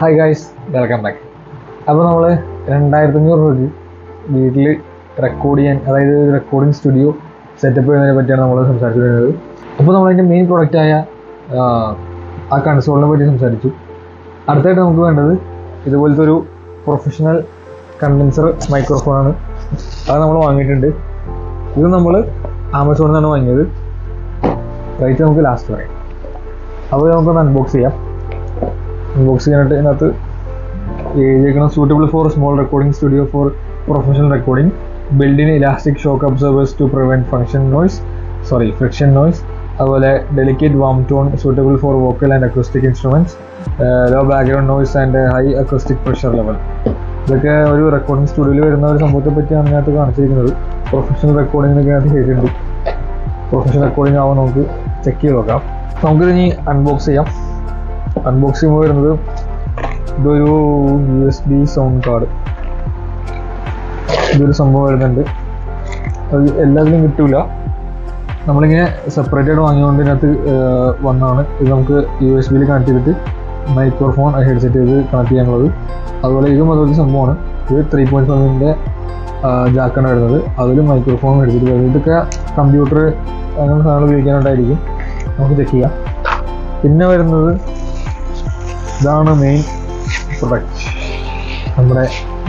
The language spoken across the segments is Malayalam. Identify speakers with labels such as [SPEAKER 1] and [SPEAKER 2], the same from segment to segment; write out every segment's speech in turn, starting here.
[SPEAKER 1] ഹായ് ഗായ്സ് വെൽക്കം ബാക്ക് അപ്പോൾ നമ്മൾ രണ്ടായിരത്തി അഞ്ഞൂറ് രൂപയ്ക്ക് വീട്ടിൽ റെക്കോർഡ് ചെയ്യാൻ അതായത് റെക്കോർഡിംഗ് സ്റ്റുഡിയോ സെറ്റപ്പ് ചെയ്യുന്നതിനെ പറ്റിയാണ് നമ്മൾ സംസാരിച്ചു വരുന്നത്. അപ്പോൾ നമ്മളതിന്റെ മെയിൻ പ്രൊഡക്റ്റായ ആ കൺസോളിനെ പറ്റി സംസാരിച്ചു. അടുത്തായിട്ട് നമുക്ക് വേണ്ടത് ഇതുപോലത്തെ ഒരു പ്രൊഫഷണൽ കണ്ടൻസർ മൈക്രോഫോണാണ് അത് നമ്മൾ വാങ്ങിയിട്ടുണ്ട്. ഇത് നമ്മൾ ആമസോണിൽ നിന്നാണ് വാങ്ങിയത്. റേറ്റ് നമുക്ക് ലാസ്റ്റ് പറയാം. അപ്പോൾ നമുക്കൊന്ന് അൺബോക്സ് ചെയ്യാം. അൺബോക്സ് ചെയ്യാനായിട്ട് ഇതിനകത്ത് എഴുതിയേക്കണം suitable for small recording studio for professional recording built in elastic shock absorbers to prevent function noise sorry friction noise അതുപോലെ delicate warm tone suitable for vocal and acoustic instruments low background noise and high acoustic pressure level ഇതൊക്കെ ഒരു റെക്കോർഡിംഗ് സ്റ്റുഡിയോയിൽ വരുന്ന ഒരു സംഭവത്തെ പറ്റിയാണ് ഇതിനകത്ത് കാണിച്ചിരിക്കുന്നത്. പ്രൊഫഷണൽ റെക്കോർഡിങ്ങിനൊക്കെ അതിനകത്ത് ചെയ്തിട്ടുണ്ട് പ്രൊഫഷണൽ റെക്കോർഡിംഗ് ആവുമ്പോൾ നമുക്ക് ചെക്ക് ചെയ്ത് നോക്കാം. നമുക്കിത് ഇനി അൺബോക്സ് ചെയ്യാം. അൺബോക്സ് ചെയ്യുമ്പോൾ വരുന്നത് ഇതൊരു U S B sound card ഇതൊരു സംഭവം വരുന്നുണ്ട്. അത് എല്ലാത്തിലും കിട്ടൂല. നമ്മളിങ്ങനെ സെപ്പറേറ്റ് ആയിട്ട് വാങ്ങിയതുകൊണ്ട് ഇതിനകത്ത് വന്നതാണ് ഇത് നമുക്ക് യു എസ് ബിയിൽ കണക്ട് ചെയ്തിട്ട് മൈക്രോഫോൺ ഹെഡ്സെറ്റ് ചെയ്ത് കണക്ട് ചെയ്യാനുള്ളത്. അതുപോലെ ഇതും അതുപോലെ സംഭവമാണ്. ഇത് ത്രീ പോയിന്റ് ഫൈവിന്റെ ജാക്കാണ് വരുന്നത്. അതിൽ മൈക്രോഫോൺ ഹെഡ്സെറ്റ് വരുന്നത് ഇതൊക്കെ കമ്പ്യൂട്ടർ അങ്ങനെ സാധനങ്ങൾ ഉപയോഗിക്കാനായിട്ടായിരിക്കും നമുക്ക് ചെക്ക് ചെയ്യാം. പിന്നെ വരുന്നത് ഇതാണ് മെയിൻ പ്രൊഡക്റ്റ് നമ്മുടെ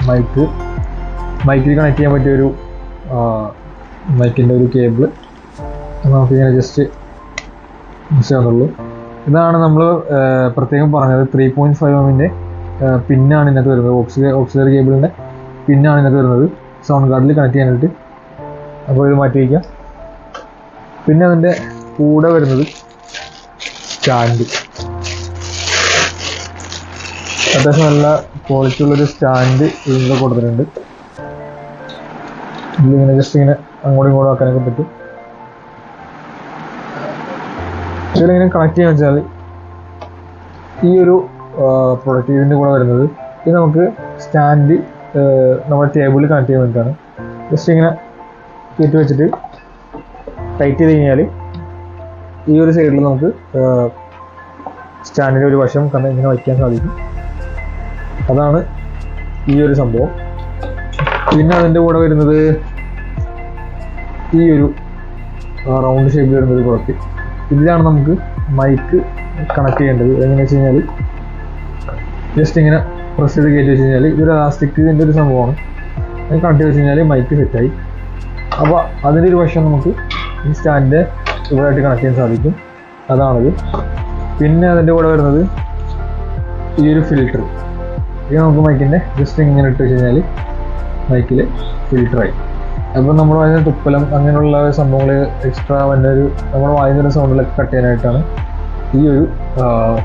[SPEAKER 1] മൈക്ക് മൈക്കിൽ കണക്ട് ചെയ്യാൻ പറ്റിയ ഒരു മൈക്കിന്റെ ഒരു കേബിൾ നമുക്കിങ്ങനെ ജസ്റ്റ് ചെയ്യാന്നുള്ളൂ ഇതാണ് നമ്മൾ പ്രത്യേകം പറഞ്ഞത് ത്രീ പോയിന്റ് ഫൈവ് എമ്മിന്റെ പിന്നാണ് ഇതിനകത്ത് വരുന്നത്. ഓക്സിജൻ ഓക്സിലറി കേബിളിന്റെ പിന്നാണ് ഇതിനകത്ത് വരുന്നത്. സൗണ്ട് കാർഡിൽ കണക്ട് ചെയ്യാനായിട്ട്. അപ്പോൾ ഇത് മാറ്റി വയ്ക്കാം പിന്നെ അതിന്റെ കൂടെ വരുന്നത് സ്റ്റാൻഡ് അത്യാവശ്യം നല്ല ക്വാളിറ്റി ഉള്ളൊരു സ്റ്റാൻഡ് ഇതിന്റെ കൊടുത്തിട്ടുണ്ട് ഇതിലിങ്ങനെ ജസ്റ്റ് ഇങ്ങനെ അങ്ങോട്ടും ഇങ്ങോട്ടും ആക്കാനൊക്കെ പറ്റും. ഇതിലിങ്ങനെ കണക്ട് ചെയ്യാന്ന് വെച്ചാൽ ഈ ഒരു പ്രൊഡക്റ്റ് ഇതിന്റെ കൂടെ വരുന്നത് ഇത് നമുക്ക് സ്റ്റാൻഡ് നമ്മുടെ ടേബിളിൽ കണക്ട് ചെയ്യാൻ വേണ്ടിയിട്ടാണ്. ജസ്റ്റ് ഇങ്ങനെ കയറ്റി വെച്ചിട്ട് ടൈറ്റ് ചെയ്ത് കഴിഞ്ഞാൽ ഈ ഒരു സൈഡിൽ നമുക്ക് സ്റ്റാൻഡിന്റെ ഒരു വശം കണ്ട് ഇങ്ങനെ വയ്ക്കാൻ സാധിക്കും. അതാണ് ഈ ഒരു സംഭവം. പിന്നെ അതിന്റെ കൂടെ വരുന്നത് ഈ ഒരു റൗണ്ട് ഷേപ്പിൽ വരുന്ന ഒരു പ്രൊഡക്റ്റ് ഇതിലാണ് നമുക്ക് മൈക്ക് കണക്ട് ചെയ്യേണ്ടത്. എങ്ങനെയാണെന്ന് വെച്ച് കഴിഞ്ഞാൽ ജസ്റ്റ് ഇങ്ങനെ പ്രസ് ചെയ്ത് കയറ്റി വെച്ച് കഴിഞ്ഞാൽ ഇതൊരു ഇലാസ്റ്റിക്കിന്റെ ഒരു സംഭവമാണ്. അത് കണക്ട് വെച്ച് കഴിഞ്ഞാൽ മൈക്ക് സെറ്റായി അപ്പോൾ അതിന്റെ ഒരു വശം നമുക്ക് ഈ സ്റ്റാൻഡിന്റെ ഇവിടെയായിട്ട് കണക്ട് ചെയ്യാൻ സാധിക്കും. അതാണത്. പിന്നെ അതിന്റെ കൂടെ വരുന്നത് ഈ ഒരു ഫിൽറ്റർ ഇത് നമുക്ക് മൈക്കിന്റെ ജസ്റ്റ് ഇങ്ങനെ ഇട്ട് വെച്ച് കഴിഞ്ഞാൽ മൈക്കിൽ ഫിൽറ്ററായി അപ്പോൾ നമ്മൾ അതിന് തുപ്പലം അങ്ങനെയുള്ള സംഭവങ്ങൾ എക്സ്ട്രാ വന്ന ഒരു നമ്മൾ വായുന്ന സൗണ്ടിലൊക്കെ കട്ട് ചെയ്യാനായിട്ടാണ് ഈ ഒരു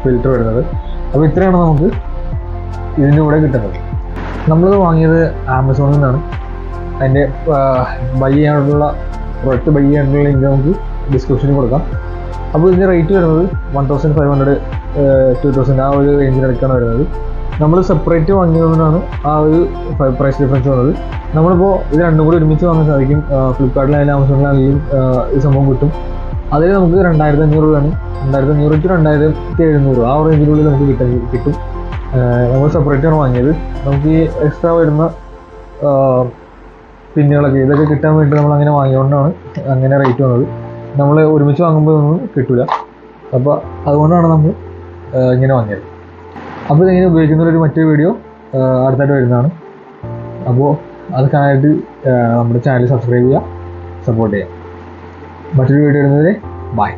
[SPEAKER 1] ഫിൽറ്റർ വരുന്നത്. അപ്പോൾ ഇത്രയാണ് നമുക്ക് ഇതിന്റെ കൂടെ കിട്ടുന്നത്. നമ്മളിത് വാങ്ങിയത് ആമസോണിൽ നിന്നാണ്. അതിന്റെ ബൈ ചെയ്യാനുള്ള പ്രൊഡക്റ്റ് ബൈ ചെയ്യാനുള്ള ലിങ്ക് നമുക്ക് ഡിസ്ക്രിപ്ഷനിൽ കൊടുക്കാം. അപ്പോൾ ഇതിന്റെ റേറ്റ് വരുന്നത് one thousand five hundred two thousand ആ ഒരു റേഞ്ചിൽ റേഞ്ചിനടുക്കാണ് വരുന്നത്. നമ്മൾ സെപ്പറേറ്റ് വാങ്ങിയതുകൊണ്ടാണ് ആ ഒരു പ്രൈസ് ഡിഫറൻസ് വന്നത്. നമ്മളിപ്പോൾ ഇത് രണ്ടും കൂടി ഒരുമിച്ച് വാങ്ങാൻ സാധിക്കും. ഫ്ലിപ്കാർട്ടിലായാലും ആമസോണിലാണെങ്കിലും ഈ സംഭവം കിട്ടും. അതിൽ നമുക്ക് രണ്ടായിരത്തി അഞ്ഞൂറ് രൂപയാണ്. രണ്ടായിരത്തി അഞ്ഞൂറ് ടു രണ്ടായിരത്തി എഴുന്നൂറ് ആ റേഞ്ചിനുള്ളിൽ നമുക്ക് കിട്ടാൻ കിട്ടും. നമ്മൾ സെപ്പറേറ്റ് ആണ് വാങ്ങിയത്. നമുക്ക് ഈ എക്സ്ട്രാ വരുന്ന പിന്നുകളൊക്കെ ഇതൊക്കെ കിട്ടാൻ വേണ്ടി നമ്മൾ അങ്ങനെ വാങ്ങിയതുകൊണ്ടാണ് അങ്ങനെ റേറ്റ് വന്നത്. നമ്മൾ ഒരുമിച്ച് വാങ്ങുമ്പോൾ ഒന്നും കിട്ടില്ല അപ്പോൾ അതുകൊണ്ടാണ് നമ്മൾ ഇങ്ങനെ വാങ്ങിയത്. അപ്പോൾ ഇതെങ്ങനെ ഉപയോഗിക്കുന്ന ഒരു മറ്റൊരു വീഡിയോ അടുത്തായിട്ട് വരുന്നതാണ്. അപ്പോൾ അത് കാണാനായിട്ട് നമ്മുടെ ചാനൽ സബ്സ്ക്രൈബ് ചെയ്യുക സപ്പോർട്ട് ചെയ്യുക. മറ്റൊരു വീഡിയോ ഇടുന്നവരെ ബൈ